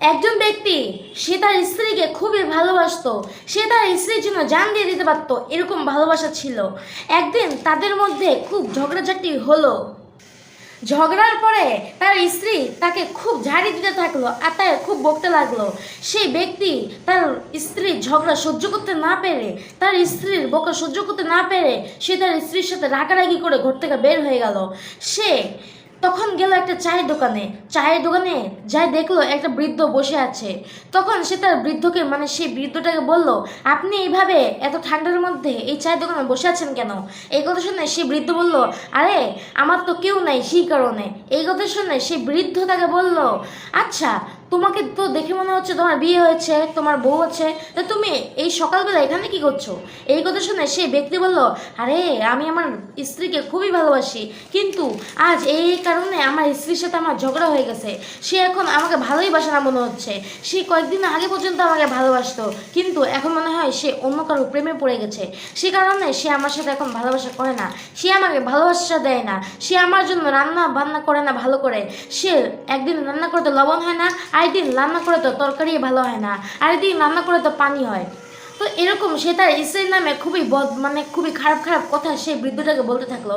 একজন ব্যক্তি, সে তার স্ত্রীকে খুবই ভালোবাসতো, সে তার স্ত্রীর জন্য জান দিয়ে দিতে পারতো, এরকম ভালোবাসা ছিল। একদিন তাদের মধ্যে খুব ঝগড়াঝাটি হলো। ঝগড়ার পরে তার স্ত্রী তাকে খুব ঝাড়ি দিতে থাকল আর তাই খুব বকতে লাগল। সেই ব্যক্তি তার স্ত্রীর ঝগড়া সহ্য করতে না পেরে, তার স্ত্রীর বকা সহ্য করতে না পেরে সে তার স্ত্রীর সাথে রাগারাগি করে ঘর থেকে বের হয়ে গেল। সে তখন গেল একটা চায়ের দোকানে। চায়ের দোকানে যাই দেখল একটা বৃদ্ধ বসে আছে। তখন সে তার বৃদ্ধকে মানে সেই বৃদ্ধটাকে বলল, আপনি এইভাবে এত ঠান্ডার মধ্যে এই চায়ের দোকানে বসে আছেন কেন? এই কথা শুনে সে বৃদ্ধ বলল, আরে, আমার তো কেউ নাই, সেই কারণে। এই কথা শুনে সে বৃদ্ধ তাকে বলল আচ্ছা তোমাকে তো দেখে মনে হচ্ছে তোমার বিয়ে হয়েছে, তোমার বউ আছে। তা তুমি এই সকালবেলা এখানে কি করছ? এই কথা শুনে সেই ব্যক্তি বলল, আরে, আমি আমার স্ত্রীকে খুবই ভালোবাসি। কিন্তু আজ এই কারণে আমার স্ত্রীর সাথে আমার ঝগড়া হয়ে গেছে। সে এখন আমাকে ভালোই বাসে না মনে হচ্ছে। সে কয়েকদিন আগে পর্যন্ত আমাকে ভালোবাসতো। কিন্তু এখন মনে হয় সে অন্য কারও প্রেমে পড়ে গেছে। সে কারণে সে আমার সাথে এখন ভালোবাসা করে না। সে আমাকে ভালোবাসা দেয় না। সে আমার জন্য রান্না বান্না করে না ভালো করে। সে একদিন রান্না করতে লবণ হয় না আরেকদিন রান্না করে তো তরকারি ভালো হয় না, আরেকদিন রান্না করে তো পানি হয়। তো এরকম সে তার স্ত্রীর নামে খুবই বদ মানে খুবই খারাপ খারাপ কথা সেই বৃদ্ধটাকে বলতে থাকল।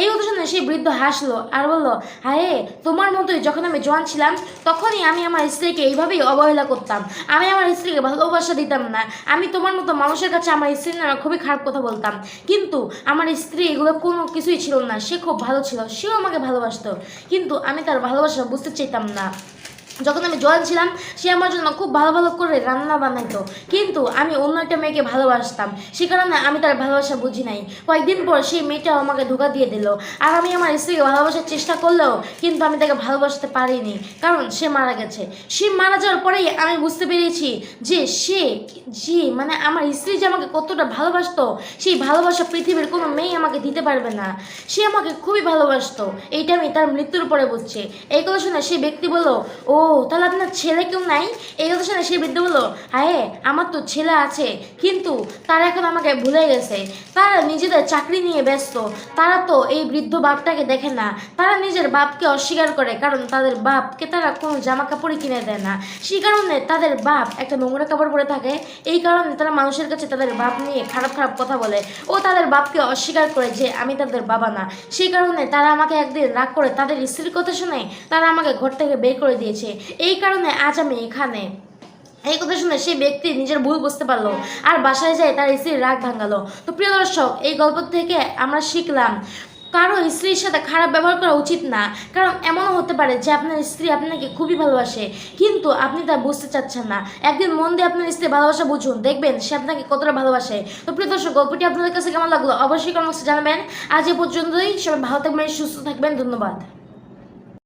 এই কথা শুনে সেই বৃদ্ধ হাসলো আর বলল, হায়, তোমার মতোই যখন আমি জোয়ান ছিলাম, তখনই আমি আমার স্ত্রীকে এইভাবেই অবহেলা করতাম। আমি আমার স্ত্রীকে ভালোবাসা দিতাম না। আমি তোমার মতো মানুষের কাছে আমার স্ত্রীর নামে খুবই খারাপ কথা বলতাম। কিন্তু আমার স্ত্রী এগুলো কোনো কিছুই ছিল না। সে খুব ভালো ছিল। সেও আমাকে ভালোবাসতো। কিন্তু আমি তার ভালোবাসা বুঝতে চাইতাম না। যখন আমি জোয়ান ছিলাম, সে আমার জন্য খুব ভালো ভালো করে রান্না বানাইতো। কিন্তু আমি অন্য একটা মেয়েকে ভালোবাসতাম। সে কারণে আমি তার ভালোবাসা বুঝি নাই। কয়েকদিন পর সেই মেয়েটা আমাকে ধোকা দিয়ে দিল। আর আমি আমার স্ত্রীকে ভালোবাসার চেষ্টা করলেও কিন্তু আমি তাকে ভালোবাসতে পারিনি, কারণ সে মারা গেছে। সে মারা যাওয়ার পরেই আমি বুঝতে পেরেছি যে সে যে মানে আমার স্ত্রী যে আমাকে কতটা ভালোবাসতো, সেই ভালোবাসা পৃথিবীর কোনো মেয়ে আমাকে দিতে পারবে না। সে আমাকে খুবই ভালোবাসতো। এইটা আমি তার মৃত্যুর পরে বুঝছি। এই কথা শুনে সেই ব্যক্তি বলল, ও তাহলে আপনার ছেলে কেউ নাই? এই কথা শুনে সে বৃদ্ধ বলল হায় আমার তো ছেলে আছে, কিন্তু তারা এখন আমাকে ভুলে গেছে। তারা নিজেদের চাকরি নিয়ে ব্যস্ত। তারা তো এই বৃদ্ধ বাপটাকে দেখে না। তারা নিজের বাপকে অস্বীকার করে, কারণ তাদের বাপকে তারা কোনো জামা কাপড়ই কিনে দেয় না। সেই কারণে তাদের বাপ একটা নোংরা কাপড় পরে থাকে। এই কারণে তারা মানুষের কাছে তাদের বাপ নিয়ে খারাপ খারাপ কথা বলে। ও তাদের বাপকে অস্বীকার করে যে আমি তাদের বাবা না। সেই কারণে তারা আমাকে একদিন রাগ করে তাদের স্ত্রীর কথা শুনে তারা আমাকে ঘর থেকে বের করে দিয়েছে। এই কারণে আজ আমি এখানে। এই কথা শুনে সেই ব্যক্তি নিজের ভুল বুঝতে পারল আর বাসায় যায় তার স্ত্রীর রাগ ভাঙালো। তো প্রিয় দর্শক, এই গল্প থেকে আমরা শিখলাম, কারও স্ত্রীর সাথে খারাপ ব্যবহার করা উচিত না। কারণ এমনও হতে পারে যে আপনার স্ত্রী আপনাকে খুবই ভালোবাসে, কিন্তু আপনি তা বুঝতে চাচ্ছেন না। একদিন মন দিয়ে আপনার স্ত্রী ভালোবাসা বুঝুন, দেখবেন সে আপনাকে কতটা ভালোবাসে। তো প্রিয় দর্শক, গল্পটি আপনাদের কাছে কেমন লাগল? অবশ্যই কমেন্টসে জানাবেন। আজ এ পর্যন্তই, সবাই ভালো থাকবেন, সুস্থ থাকবেন, ধন্যবাদ।